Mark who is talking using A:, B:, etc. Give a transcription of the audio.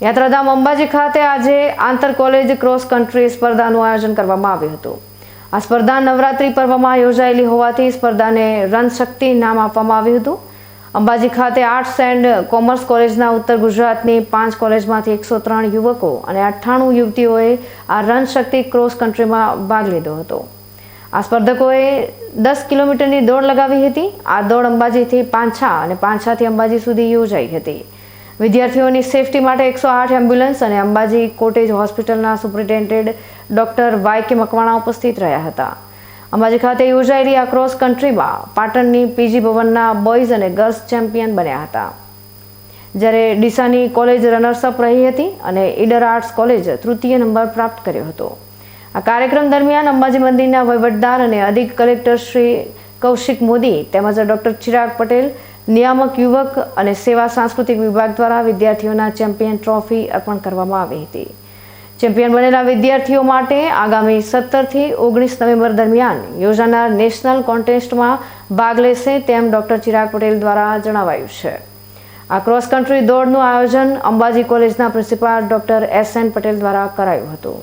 A: યાત્રાધામ અંબાજી ખાતે આજે આંતર કોલેજ ક્રોસ કન્ટ્રી સ્પર્ધાનું આયોજન કરવામાં આવ્યું હતું. આ સ્પર્ધા નવરાત્રી પર્વમાં યોજાયેલી હોવાથી સ્પર્ધાને રન શક્તિ નામ આપવામાં આવ્યું હતું. અંબાજી ખાતે આર્ટ્સ એન્ડ કોમર્સ કોલેજના ઉત્તર ગુજરાતની પાંચ કોલેજમાંથી એકસો ત્રણ યુવકો અને અઠ્ઠાણું યુવતીઓએ આ રન શક્તિ ક્રોસ કન્ટ્રીમાં ભાગ લીધો હતો. આ સ્પર્ધકોએ દસ કિલોમીટરની દોડ લગાવી હતી. આ દોડ અંબાજીથી પાંછા અને પાંછાથી અંબાજી સુધી યોજાઈ હતી. વિદ્યાર્થીઓની સેફટી માટે એકસો આઠ એમ્બ્યુલન્સ અને અંબાજી કોટેજ હોસ્પિટલના superintendent doctor Y K Makwana ઉપસ્થિત રહ્યા હતા. અંબાજી ખાતે યોજાયેલી આ ક્રોસ કન્ટ્રીમાં પાટણની પીજી ભવનના બોયઝ અને ગર્લ્સ ચેમ્પિયન બન્યા હતા. જ્યારે ડીસાની કોલેજ રનર્સઅપ રહી હતી અને ઈડર આર્ટ્સ કોલેજ તૃતીય નંબર પ્રાપ્ત કર્યો હતો. આ કાર્યક્રમ દરમિયાન અંબાજી મંદિરના વહીવટદાર અને અધિક કલેક્ટર શ્રી કૌશિક મોદી તેમજ ડોક્ટર ચિરાગ પટેલ નિયામક યુવક અને સેવા સાંસ્કૃતિક વિભાગ દ્વારા વિદ્યાર્થીઓના ચેમ્પિયન ટ્રોફી અર્પણ કરવામાં આવી હતી. ચેમ્પિયન બનેલા વિદ્યાર્થીઓ માટે આગામી સત્તરથી ઓગણીસ નવેમ્બર દરમિયાન યોજાનાર નેશનલ કોન્ટેસ્ટમાં ભાગ લેશે તેમ ડોક્ટર ચિરાગ પટેલ દ્વારા જણાવાયું છે. આ ક્રોસ કન્ટ્રી દોડનું આયોજન અંબાજી કોલેજના principal doctor S N Patel દ્વારા કરાયું હતું.